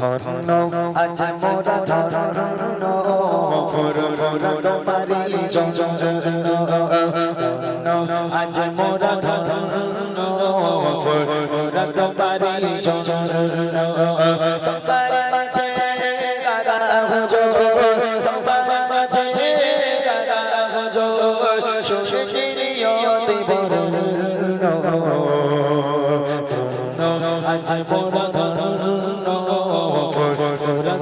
ধন্য। আজ মোরা ধন্য। ফুর ফুর তোমারি জন্য আজ মোরা ধন্য। তোমারি জন্য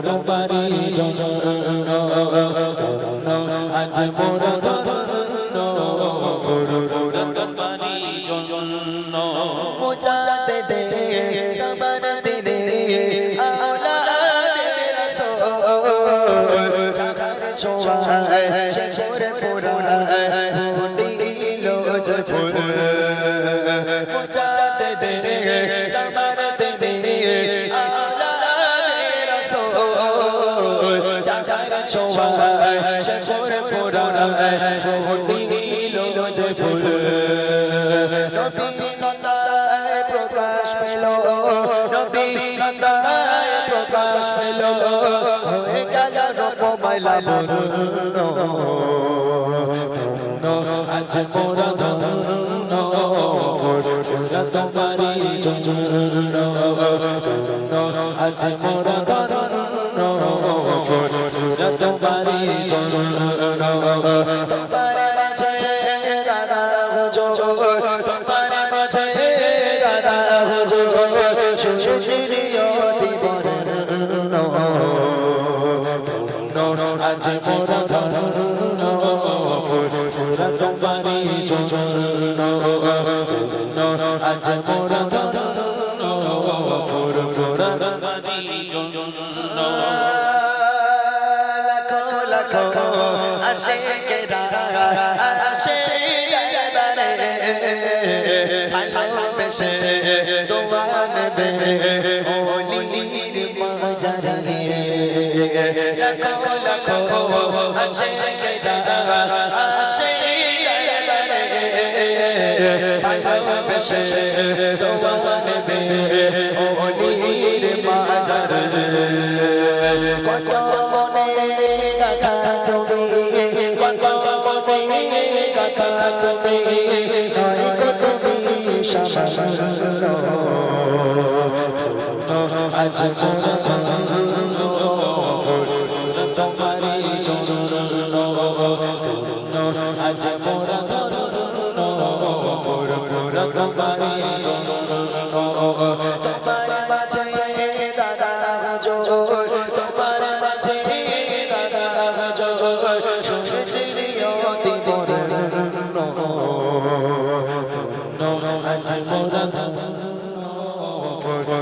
তোমারি জন্য আজ মোরা ধন্য ফুরফুরা তোমারি জন্য মুজাতে দে সবর দে আওলাদে রাসূল চাচার ছোঁয়ায় শেষরে ফুরায় ফুটিলো ছোঁয়ায় শেষরে ফুরায় ফুটিলো যে ফুল। নবী নন্দায় প্রকাশ পেল নবী নন্দায় প্রকাশ পেল। হয়ে গেল রূপ মাইলা বরুণ আজ মোরা ধন্য। ফুরফুরা তোমারি জন্য। আজ মোরা ধন্য। ফুরফুরা তোমারি জন্য তোমার মাঝে দাদা হুজুর তোমার মাঝে দাদা হুজুর সুচিরিয়তি বরণ আজ মোরা জন্য আজ মোরা ধন্য লাখো আশেকেরা আশেকেরা ভালোবেসে তোমার বে ওলির মাজারে। লাখো লাখো আশেকেরা আশেকেরা ভালোবেসে তোমার বে ওলির মাজারে। কত মনে কথা তুমি কত মনে কথা তুমি নয় কত আজ তোমারি চরণ আজ মোরা ধন্য তোমারি চরণ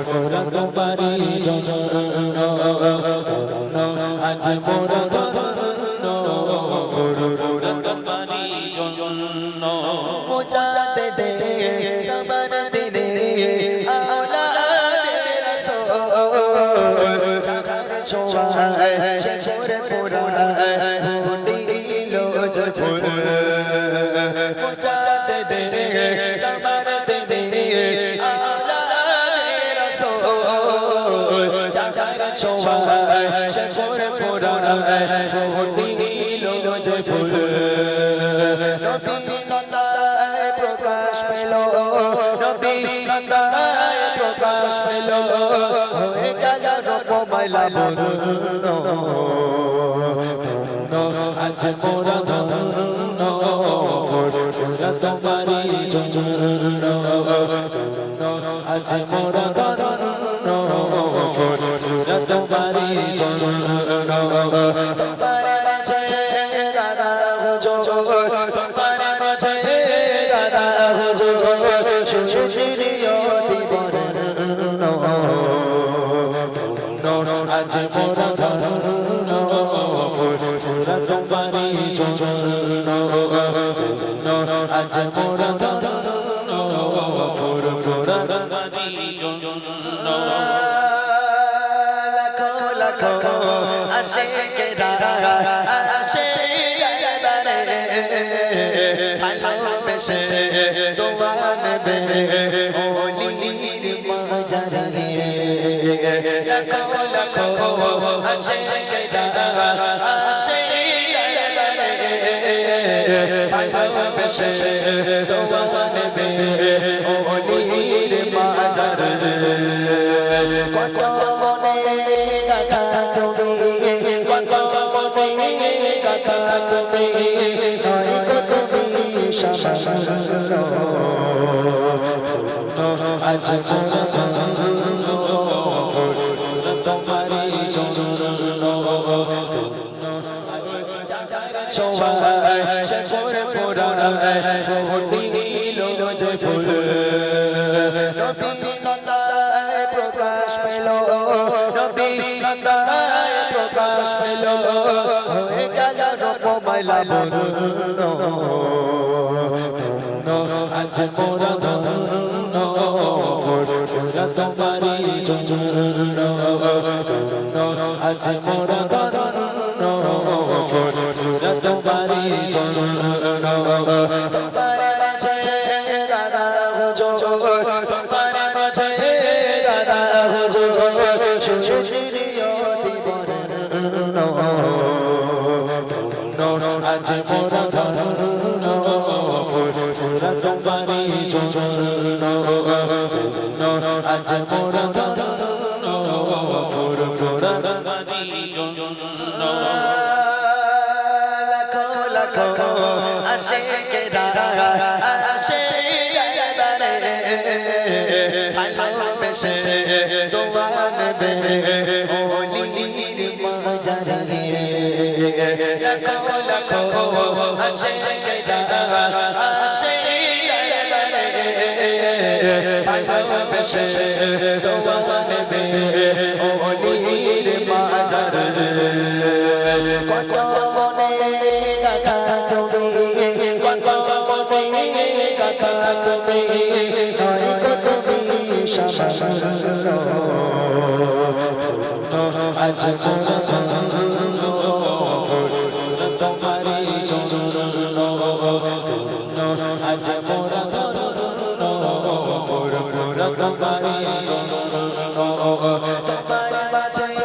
মোরা তোমারি জন্য আজ মোরা ধন্য ফুরফুরা তোমারি জন্য মুজাতে ফুটিলো যে ফুল মুজাতে দে সবর দে আওলাদে রাসূল চাচার ছোঁয়ায় শেষরে ফুরায় ফুটিলো যে ফুল নবী নন্দায় প্রকাশ পেল নবী নন্দায় প্রকাশ পেল হয়ে গেল রূপ মাইলা বরুণ আজ মোরা ধন্য ফুরফুরা তোমারি জন্য। আজ মোরা ধন্য ফুরফুরা তোমারি জন্য। তোমার মাঝে দাদা হুজুর আজ মোরা ধন্য ফুরফুরা তোমারি জন্য লাখো লাখো আশেকেরা আশেকেরা ভালোবেসে তোমার বে ওলির মাজারে লাখো লাখো আসে কেরা আসে দরবারে ভালোবেসে দোয়া নেবে ওলির মাজার কত মনে কথা তুমি? কত মনে কথা তুমি? নয় কত তুমি? আজ ছোঁয়ায় সে ফুল ফোড়ায় ফুটিল যে ফুল নবী নন্দায় প্রকাশ পেল নবী প্রকাশ পেল হয়ে গেল রূপমালা বলুন আজ মোরা ধন্য ফুরা তোমারি জন্য আজ মোরা ধন্য ফুরা তোমারি জন্য তোমার মাঝে দাদা হুজুর তোমার মাঝে দাদা হুজুর সুচিরিয়তি বরণ আজ মোরা ধন্য ফুরা তোমারি জন্য আজ মোরা ধন্য ফুর ফুরা তোমারি জন্য। লাখো লাখো আসে কেরা আসে ভালোবেসে কত তুমি নয় কত তুমি সামান্য আজ ফুল তোমারি তোমার মাঝে